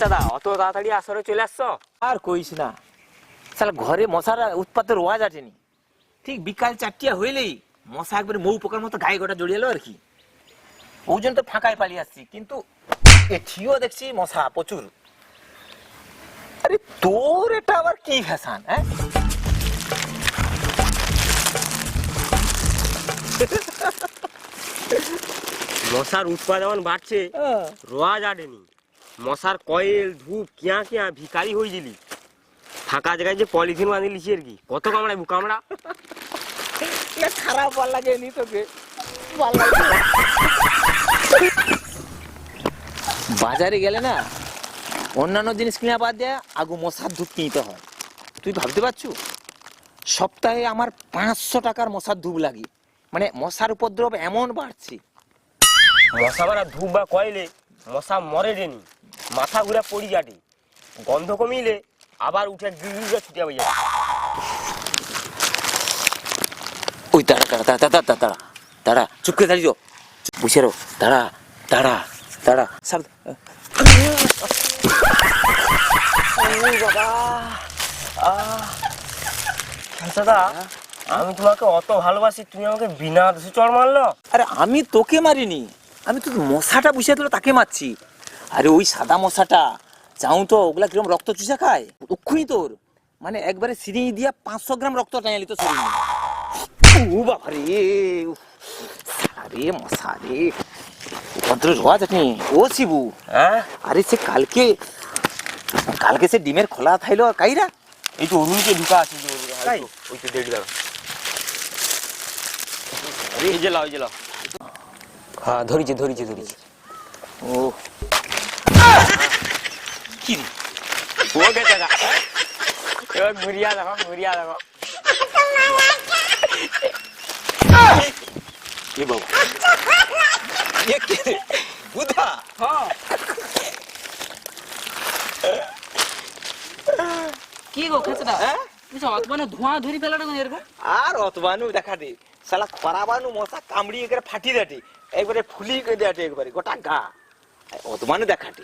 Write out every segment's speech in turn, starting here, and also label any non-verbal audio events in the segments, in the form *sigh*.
চাচা অত তাড়াতাড়ি আসরে চলে আসছো? আর কইস না। সালা ঘরে মশার উৎপাতের রোয়াজ ঠিক বিকাল চারটিয়া হইলেই মশা একবারে মৌ পোকার মতো গায়ে গোটা জড়িয়ে এলো আর কি। ওই জন্য তো ফাঁকায় পালিয়ে আসছি কিন্তু দেখছি মশা প্রচুর। আরে তোর এটা আবার কি ফ্যাশন হ্যাঁ? মশার উৎপাদ যেমন বাড়ছে রোয়াজ আটেনি। মশার কয়েল ধূপ কিয়া কিয়া ভিকারি হয়ে গেলি। ফাঁকা জায়গায় যে পলিথিন বাঁধি লিছি আর কি। কত কামড়ায় কামড়া? এটা খারাপ ভালো লাগে নি তোকে। বাজারে গেলে না অন্যান্য জিনিস কিনা বাদ দেয়া আগু মশার ধূপ কিনতে হয়। তুই ভাবতে পারছু? সপ্তাহে আমার পাঁচশো টাকার মশার ধূপ লাগে। মানে মশার উপদ্রব এমন বাড়ছে। মশা মারা ধূপ বা কয়েলে মশা মরে ডেনি মাথা ঘুরে পড়ি যাটে। গন্ধ কমিলে আবার উঠে গিয়ে ছুটে যাবে ওই দাঁড়া দাঁড়া দাঁড়া দাঁড়া দাঁড়া দাঁড়া দাঁড়া চুপ করে দাঁড়িয়ে। বসে রো দাঁড়া দাঁড়া দাঁড়া সাব দাদা আমি তোমাকে অত ভালোবাসি তুমি আমাকে বিনা দোষে চড় মারলো? আরে আমি তোকে মারিনি। আমি তো মশাটা বসে দিল তাকে মারছি। আরে ওই সাদা মশাটা চাও তো ওগুলা কিরম রক্ত চুষা খায়? ওক্ষুনি তোর। মানে একবারে সিঁড়ি দিয়া পাঁচশো গ্রাম রক্ত টাইলি তো শরীর। ও বাবা রে আরে মশা রে। ভদ্র রোয়াজ আপনি ও শিবু হ্যাঁ? আরে সে কালকে কালকে সে ডিমের খোলা থাইলো কাইরা? এই তো অরুণকে ঢুকা আছে যে ওই তো দাও এই যে লাও এই যে লাও। হ্যাঁ ধরিছে ধরিছে ধরিছে। ও। কি রে? ওকে টাকা এবার ঘুরিয়া দেখো ঘুরিয়া দেখো। এ বাবা। এ কে? বুধা। কি গো খেসটা হ্যাঁ? ধোঁয়া ধরি এরকম? আর অতবানু দেখা দে শালা খরাবানু মশা কামড়ি ফাটি দাটি। একবারে ফুলি করে দাটি একবারে, গোটা গা। অতবানু দেখা দে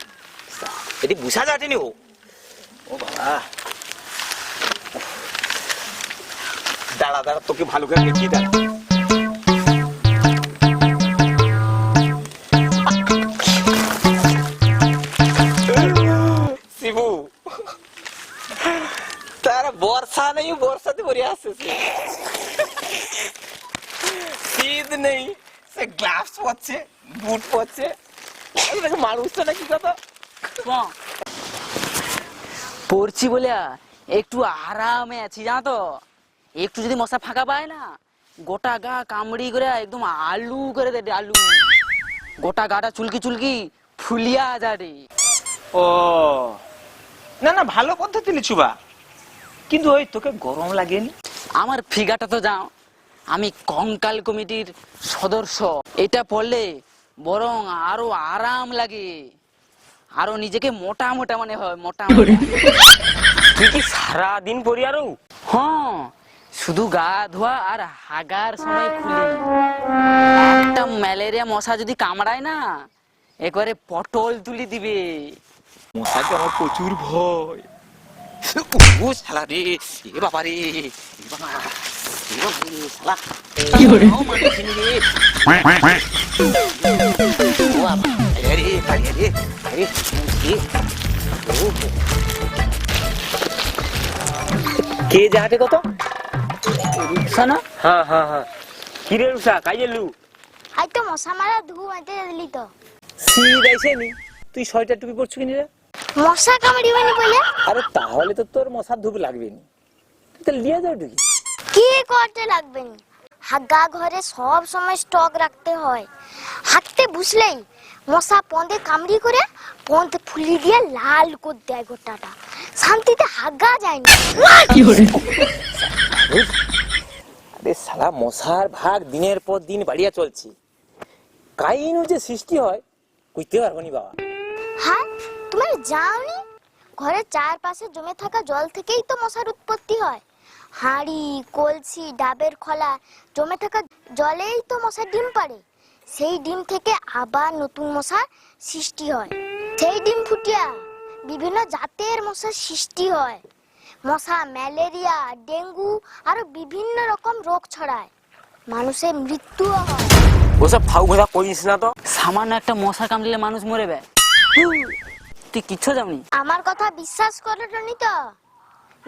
এটি বুঝা যাটেনি ও। ও বাবা। দাঁড়া দাঁড়া, তোকে ভালো করে দেখিয়ে দাঁড়া বর্ষা নেই, বর্ষাতে ভরে আসছে শীত নেই সে পরছে বুট এটাকে মানুষটা নাকি কথা? পড়ছি বলে একটু আরামে আছি জানো তো? একটু যদি মশা ফাঁকা পায় না গোটা গা কামড়ি করে একদম আলু করে দে আলু। গোটা গাটা চুলকি চুলকি ফুলিয়া যা রে ও। না না ভালো পদ্ধতি লিচুবা কিন্তু ওই তোকে গরম লাগেনি? আমার ফিগাটা তো যাও। আমি কঙ্কাল কমিটির সদস্য। এটা পড়লে বরং আরও আরাম লাগে। আরও নিজেকে মোটা মোটা মনে হয় মোটা তুই কি সারা দিন পরি আরও? হ্যাঁ শুধু গা ধোয়া আর হাগার সময় খুলি। একটা ম্যালেরিয়া মশা যদি কামড়ায় না একবারে পটল তুলি দিবে। মশাকে আমার প্রচুর ভয়। ও শালা রে এ বাবা রে বাবা। কি যাহাতে কত? হ্যাঁ হ্যাঁ হ্যাঁ। কিরে রুষা কাই গেলু আই তো মশা মারা ধু দিলি তো। আইসেনি তুই ছয়টা টুপি পরছু কিনি রে? মশা কামড়িবানি বলে? আরে তাহলে তো তোর মশার ধূপ লাগবে নি তুই তাহলে লিয়ে যাও টুকি কি করতে লাগবে নি? হাগা ঘরে সব সময় স্টক রাখতে হয়। হাঁটতে বুঝলেই মশা পন্দে কামড়ি করে পন্দ ফুলি দিয়ে লাল করে দেয় গোটাটা। শান্তিতে হাগা যায় না। আরে সালা মশার ভাগ দিনের পর দিন বাড়িয়া চলছে। কাইনু যে সৃষ্টি হয় কইতে পারব নি বাবা। হ্যাঁ তুমি যাওনি? ঘরের চারপাশে জমে থাকা জল থেকেই তো মশার উৎপত্তি হয়। হাঁড়ি কলসি ডাবের খোলা জমে থাকা জলেই তো মশার ডিম পাড়ে। সেই ডিম থেকে আবার নতুন মশার সৃষ্টি হয়। সেই ডিম ফুটিয়া বিভিন্ন জাতের মশার সৃষ্টি হয়। মশা ম্যালেরিয়া ডেঙ্গু আরও বিভিন্ন রকম রোগ ছড়ায়। মানুষের মৃত্যু হয়। ওসব ফাউ কথা করিস না তো? সামান্য একটা মশা কামড়িলে মানুষ মরে বে তুই কিচ্ছু যাবনি আমার কথা বিশ্বাস করনি তো?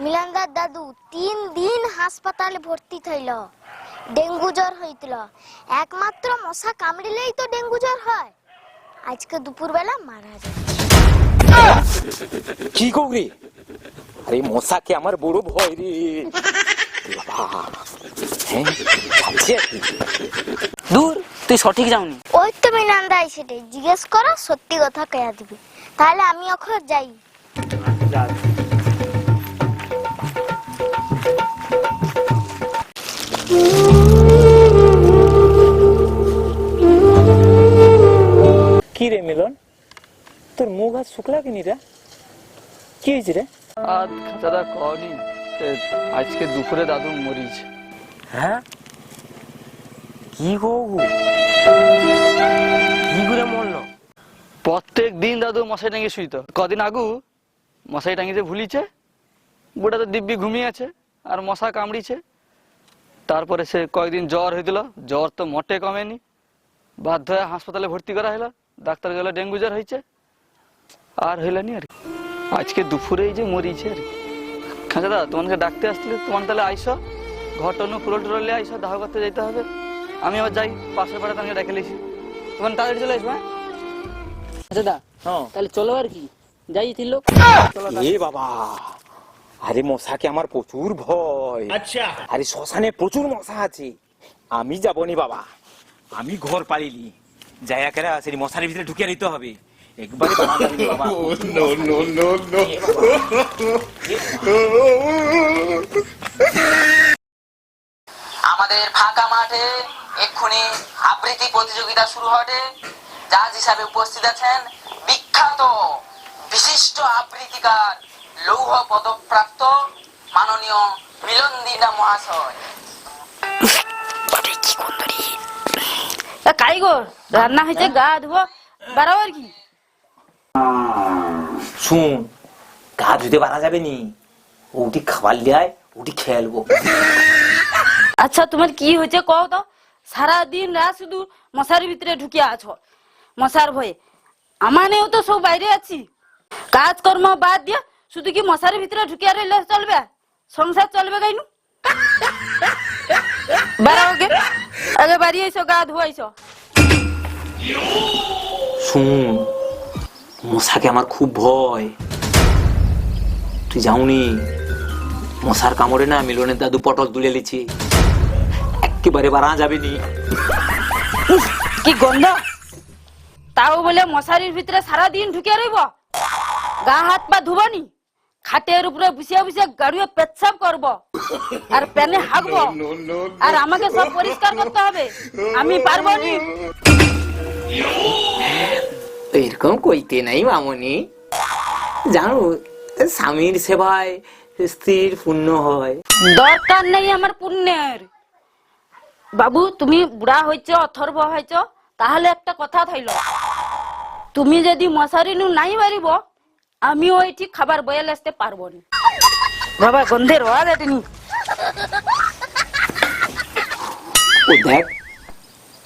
মিলানদার দাদু তিন দিন হাসপাতালে ভর্তি থইল। ডেঙ্গু জ্বর হইছিল একমাত্র মশা কামড়িলেই তো ডেঙ্গু জ্বর হয়। আজকে দুপুরবেলা মারা যায়। কি করি আরে মশাকে আমার বড় ভয় রে। হ্যাঁ। দূর তুই সঠিক যাওনি। ওই তো মিলান্দা সেটা জিজ্ঞেস করো সত্যি কথা কেয়া দিবি। তাহলে আমি এখন যাই। কি রে মিলন? তোর মুখ হাত শুকলা কিনি রে? কি হয়েছে রে? আর খাঁচাটা কনি আজকে দুপুরে দাদু মরিচ। হ্যাঁ? কি করব কি করে মরলো? প্রত্যেক দিন দাদু মশাই টাঙিয়ে শুইত। কদিন আগু মশাই টাঙিতে ভুলিছে বুড়া তো দিব্যি ঘুমিয়ে আছে আর মশা কামড়িছে। তারপরে সে কয়েকদিন জ্বর হয়েছিল জ্বর তো মোটে কমেনি। বাধ্য হয়ে হাসপাতালে ভর্তি করা হলো ডাক্তার গেলে ডেঙ্গু জ্বর হয়েছে আর হইলানি আর। আজকে দুপুরেই যে মরিছে আর কি। খাঁচা দা তোমাকে ডাকতে আসছিলে। তোমার তাহলে আইসো। ঘটনু পুরো টুরলে আইসো। দাহ করতে যেতে হবে। আমি আবার যাই। পাশের পাড়া তোমাকে ডেকে লিছি তোমার তাড়াতাড়ি চলে আসবে হ্যাঁ? দাদা হ্যাঁ। তাহলে চলো আর কি। যাই লোক এ বাবা! আরে মশাকে আমার প্রচুর ভয়। আচ্ছা। আরে শ্মশানে প্রচুর মশা আছে। আমি যাবনি বাবা। আমি ঘর পালিনি। যাই একেরা সেই মশারির ভিতরে ঢুকিয়ে নিতে হবে। একবারে বাবা যাবেনি *laughs* বাবা। আমাদের ফাঁকা মাঠে এক্ষুনি আবৃত্তি প্রতিযোগিতা শুরু হবে। জাজ হিসাবে উপস্থিত আছেন বিখ্যাত বিশিষ্ট আবৃত্তিকার লৌহ পদকপ্রাপ্ত মাননীয় মিলন দিনা মহাশয় কারিগর রান্না হয়েছে গা ধুবো বাড়াবার কি? শুন গা ধুতে পারা যাবে নি? ওটি খাবার লিয়ায় ওটি খেলব আচ্ছা তোমার কি হয়েছে কও তো? সারা দিন রাত শুধু মশারির ভিতরে ঢুকিয়া আছো মশার ভয়ে। আমানেও তো সব বাইরে আছি। কাজকর্ম বাদ দিয়ে শুধু কি মশারির ভিতরে ঢুকিয়া রইলে চলবে? সংসার চলবে গাইনু বাড়াও গে আগে বাড়ি আইসো গা ধুয়াইছো শুন মশাকে আমার খুব ভয়। তুই যাওনি? মশার কামড়ে না মিলনের দাদু পটল তুলে লিছি একেবারে বাড়া যাবে নি। কি গন্ধ। তাও বলে মশারির ভিতরে সারা দিন ঢুকে রইব? গা হাত পা ধুবনি? খাটের উপরে বসিয়া বসিয়া গাড়িয়ে পেচ্ছাপ করব। আর প্যানে হাঁকব। আর আমাকে সব পরিষ্কার করতে হবে। আমি পারব নি। এরকম কইতে নাই মামনি। জানো স্বামীর সেবায় স্ত্রীর পুণ্য হয়। দরকার নেই আমার পুণ্যের। বাবু তুমি বুড়া হয়েছ অথর্ব হয়েছ তাহলে একটা কথা থাইল। তুমি যদি মশারি নু নাই পারিব আমিও এটি খাবার বয়াল আসতে পারব না। বাবা গন্ধে রোয়া যায়নি ও দেখ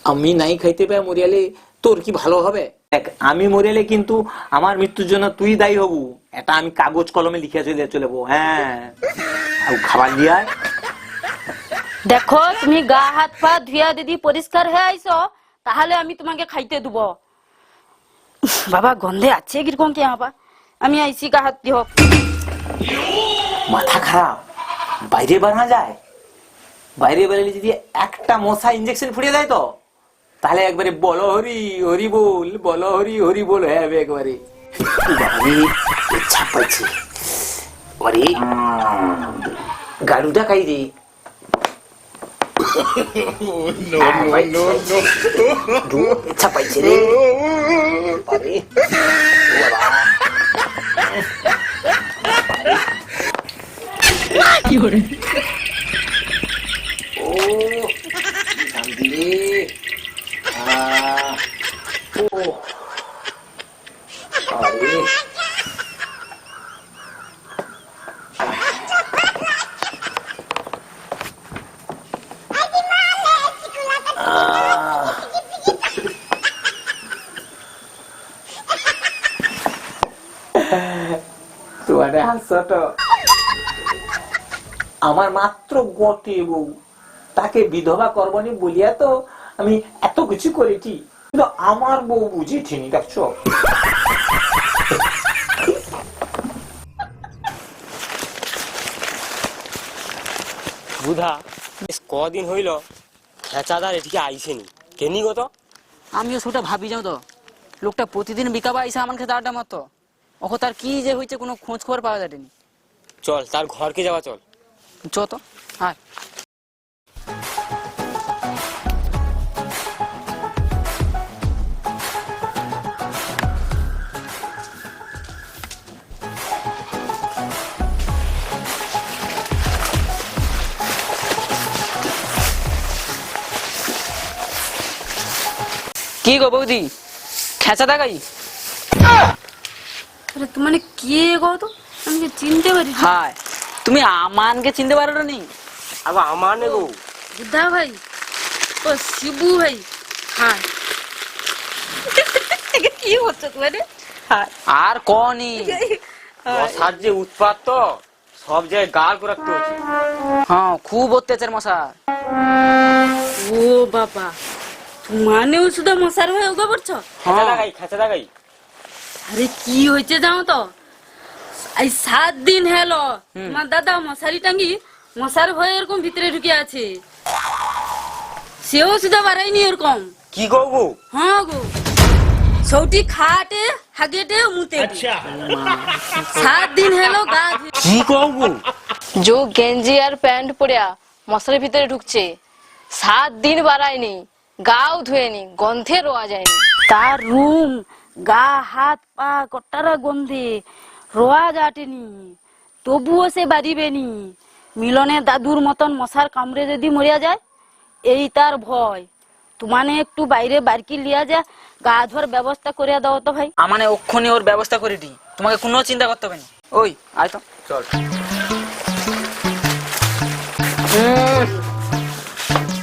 আমি নাই খাইতে পাই মরিয়ালে তোর কি ভালো হবে? দেখ আমি মরিয়ালে কিন্তু আমার মৃত্যুর জন্য তুই দায়ী হবু। এটা আমি কাগজ কলমে লিখে চলে চলেবো হ্যাঁ। খাবার লিয়ায় দেখো তুমি গা হাত পা ধুয়া দিদি পরিষ্কার হয়ে আইসো তাহলে আমি তোমাকে খাইতে দেব। বাবা গন্ধে আছে কীরকম কে বাবা আমি আইসি গা হাত হোক মাথা খারাপ। বাইরে বানা যায়। বাইরে বেরোলে যদি একটা মশা ইঞ্জেকশন ফুটিয়ে দেয় তো তাহলে একবারে বলো হরি হরি বল বলো হরি হরি বল হয়ে যাবে একবারে। বাবারে ইচ্ছা পাইছে। আরে গাড়ুটা খাই রে ইচ্ছা পাইছে। রে। tidur. Oh. Ah, oh. Tuh ada hasil tuh. আমার মাত্র গটে বউ। তাকে বিধবা করবনি বলিয়া তো আমি এত কিছু করেছি কিন্তু আমার বউ বুঝেছিনি দেখছ? বুধা বেশ কদিন হইল খেঁচাদার এদিকে আইসেনি কেনি গো তো? আমিও সেটা ভাবি যাও তো। লোকটা প্রতিদিন বিকাবা আইসা আমার খেতে আড্ডা মারতো। ওকে তার কি যে হয়েছে কোনো খোঁজ খবর পাওয়া যায়নি। চল তার ঘরকে যাওয়া চল। চ তো হ্যাঁ কি গো বৌদি? খেঁচা দেখাই? আরে তুমি মানে কে গো তো? আমি চিনতে পারি হায়। তুমি আমানকে চিনতে পারো নি। আবার আমার নে গো। বুদ্ধা ভাই ও শিবু ভাই। হ্যাঁ। *laughs* কি হচ্ছে তোমার আর কনি মশার যে উৎপাত তো সব জায়গায় গাল করে রাখতে হচ্ছে। হ্যাঁ খুব অত্যাচার মশা ও বাবা তোমানেও শুধু মশার হয়ে ওগা পড়ছো? খেঁচা হ্যাঁ। দেখাই খেঁচা দেখাই আরে কি হয়েছে জানো তো? এই সাত দিন হলো আমার দাদা মশারি টাঙ্গি মশার ভয়ে এরকম ভিতরে ঢুকে আছে। সেও শুধু বাড়াইনি এরকম। কি গো গো? হ্যাঁ গো। সৌটি খাটে হাগেটে মুতে সাত দিন হলো গা কি গো গো? জো গেঞ্জি আর প্যান্ট পরিয়া মশার ভিতরে ঢুকছে। সাত দিন বাড়ায়নি গাও ধুয়েনি গন্ধে রোয়া যায়নি। তার রুম গা হাত পা কটারা গন্ধে। রোয়া যাটেনি তবুও সে বাড়িবেনি মিলনে দাদুর মতন মশার কামড়ে যদি মরিয়া যায় এই তার ভয়। তোমানে একটু বাইরে বারকি লিয়া যা গা ধোয়ার ব্যবস্থা করে দাও তো ভাই। আমানে অক্ষণে ওর ব্যবস্থা করে দিই। তোমাকে কোনো চিন্তা করতে হবে না। ওই আয় তো। চল।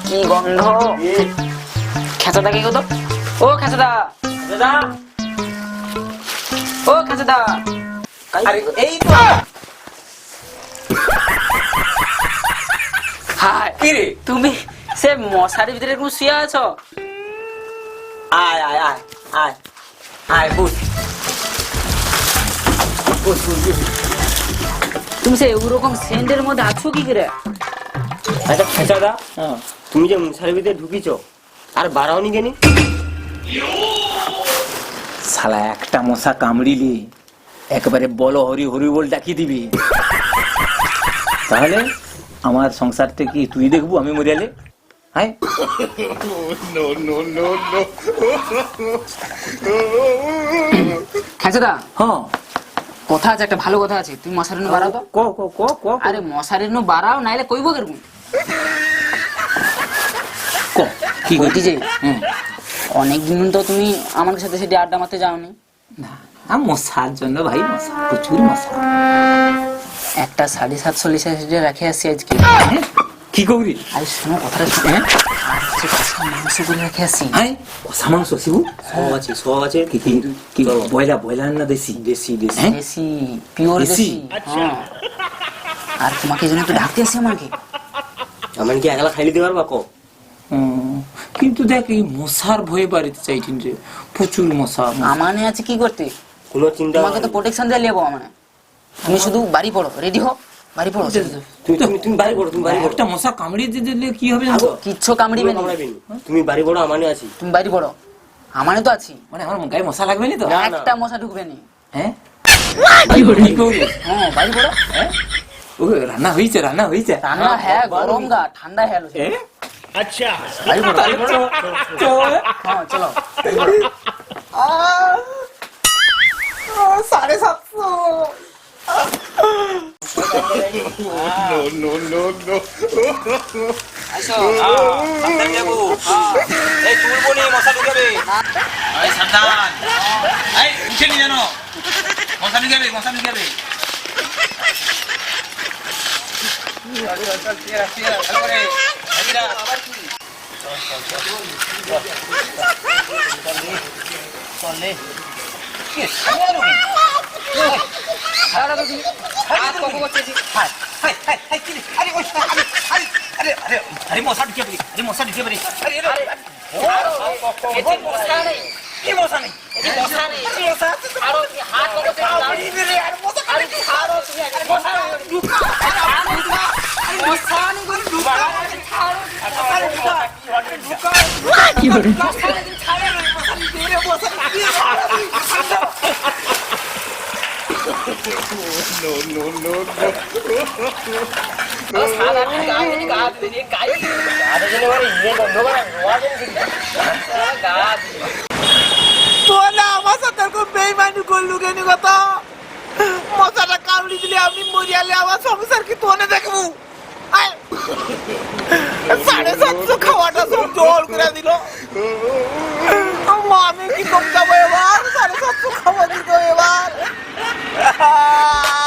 কি গন্ধ। খেঁচাদা কি কত ও খেঁচাদা। দাদা ও খেঁচাদা। আরে এই তো। হায় কি রে তুমি সে মশারির ভিতরে এরকম শুয়ে আছো? আয় আয় আয় আয় আয় বুঝ বুঝ বুঝ তুমি সে ওরকম সেন্টের মধ্যে আছো কি করে? আচ্ছা খেঁচা দা হ্যাঁ। তুমি যে মশারি ভিতরে ঢুকিছ আর বাড়াওনি কেনি? শালা একটা মশা কামড়িলি। একবারে বলো হরি হরি বল ডাকি দিবি। তাহলে আমার সংসারটা কি তুই দেখব আমি মরিয়ালে। হ্যাঁ। খেঁচাদা হ্যাঁ। কথা আছে একটা ভালো কথা আছে। তুমি মশারি নু বাড়াও তো। ক ক ক ক আরে মশারি নু বাড়াও নাইলে কইবো কেরকম? ক কি বলছি যে হুম অনেক দিন তো তুমি আমার সাথে সেটি আড্ডা মারতে যাওনি। না। মশার জন্য ভাই মশা প্রচুর মশা। একটা সাড়ে সাতশো লিটার রাখে আসছি আজকে। হ্যাঁ? কি করি আরে শোনো কথাটা শোনো। হ্যাঁ? আর হচ্ছে কষা মাংস করে রাখে আসছি হ্যাঁ? কষা মাংস শিবু? সব আছে সব আছে। কি কি কি? বয়লা বয়লা না দেশি? দেশি দেশি। হ্যাঁ? দেশি পিওর দেশি? হ্যাঁ। আর তোমাকে জন্য ডাকতে আসি আমাকে? আমার কি একলা পারবা কো হুম, কিন্তু দেখ এই মশার ভয়ে বাড়িতে চাইছেন যে প্রচুর মশা আমানে আছে কি করতে? কোনো চিন্তা তোমাকে তো প্রোটেকশন দিয়ে নেব আমানে তুমি শুধু বাড়ি পড়ো রেডি হও বাড়ি পড়ো তুমি তুমি তুমি বাড়ি পড়ো তুমি বাড়ি পড়ো একটা মশা কামড়িয়ে দিয়ে দিলে কি হবে জানো? তো? কিচ্ছু কামড়িবে না। তুমি বাড়ি পড়ো আমানে আছি। তুমি বাড়ি পড়ো আমানে তো আছি। মানে আমার গায়ে মশা লাগবে না তো? না, না। একটা মশা ঢুকবে নি। হ্যাঁ কি করবি? হ্যাঁ বাড়ি পড়ো হ্যাঁ? ও রান্না হয়েছে রান্না হয়েছে ঠান্ডা হ্যাঁ গরম গা ঠান্ডা হ্যাঁ হ্যাঁ? বাড়ি পড়ো চল, চল। হ্যাঁ চলো আহ, আহ, সাড়ে সাতশো আসো সাবধান যাব এই তুলবো নি মশা ঢুকাবে এই সাবধান এই উঠে নি জানো মশা ঢুকাবে মশা ঢুকাবে চলে হাত কত করছে আরে ওই আরে আরে আরে আরে আরে মশা ঢুকে পড়ি আরে মশা ঢুকে পড়ি আরে আরে মশা নেই। কি মশা নেই? মশা আরও হাত কি করা রোয়া যেন দিলি। গা দিনি তোলা আমার সাথে এরকম বেইমানি করলু কেন কথা মশাটা কামড়ি দিলে আমি মরিয়ালে আমার সংসার কি তোনে দেখব আয়। সাড়ে সাতশো খাওয়াটা সব জল করে দিল আমি কি কম যাব এবার সাড়ে সাতশো 啊 *laughs*